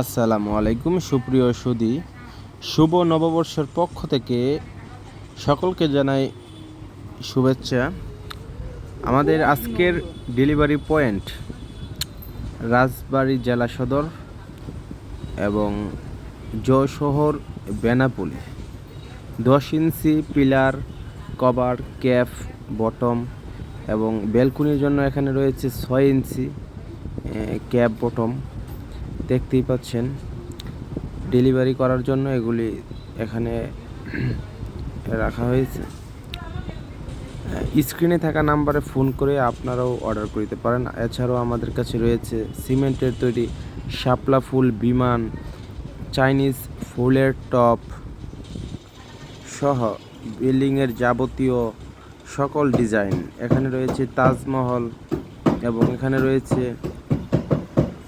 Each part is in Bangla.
আসসালামু আলাইকুম, সুপ্রিয় সুদী। শুভ নববর্ষের পক্ষ থেকে সকলকে জানাই শুভেচ্ছা। আমাদের আজকের ডেলিভারি পয়েন্ট রাজবাড়ী জেলা সদর এবং জয়শহর বেনাপুলি। দশ ইঞ্চি পিলার, কভার ক্যাফ বটম এবং বেলকুনির জন্য এখানে রয়েছে ছয় ইঞ্চি ক্যাপ, বটম। দেখতেই পাচ্ছেন। ডেলিভারি করার জন্য এগুলি এখানে রাখা হয়েছে। স্ক্রিনে থাকা নাম্বারে ফোন করে আপনারাও অর্ডার করতে পারেন। এছাড়াও আমাদের কাছে রয়েছে সিমেন্টের তৈরি শাপলা ফুল বিমান, চাইনিজ ফুলের টপ সহ বিল্ডিংয়ের যাবতীয় সকল ডিজাইন। এখানে রয়েছে তাজমহল এবং এখানে রয়েছে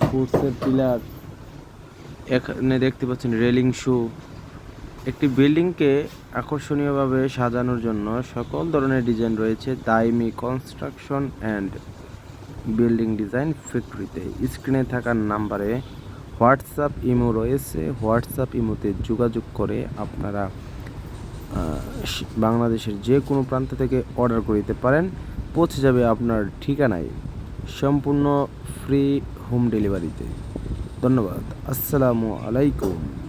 ফুডসের পিলার এখানে দেখতে পাচ্ছেন রেলিং শু। একটি বিল্ডিংকে আকর্ষণীয়ভাবে সাজানোর জন্য সকল ধরনের ডিজাইন রয়েছে। Daimi construction and building design ফ্যাক্টরিতে। স্ক্রিনে থাকা নাম্বারে হোয়াটসঅ্যাপ ইমো রয়েছে। হোয়াটসঅ্যাপ ইমোতে যোগাযোগ করে আপনারা বাংলাদেশের যে কোনো প্রান্ত থেকে অর্ডার করতে পারেন। পৌঁছে যাবে আপনার ঠিকানায়। সম্পূর্ণ ফ্রি হোম ডেলিভারিতে। ধন্যবাদ। আসসালামু আলাইকুম।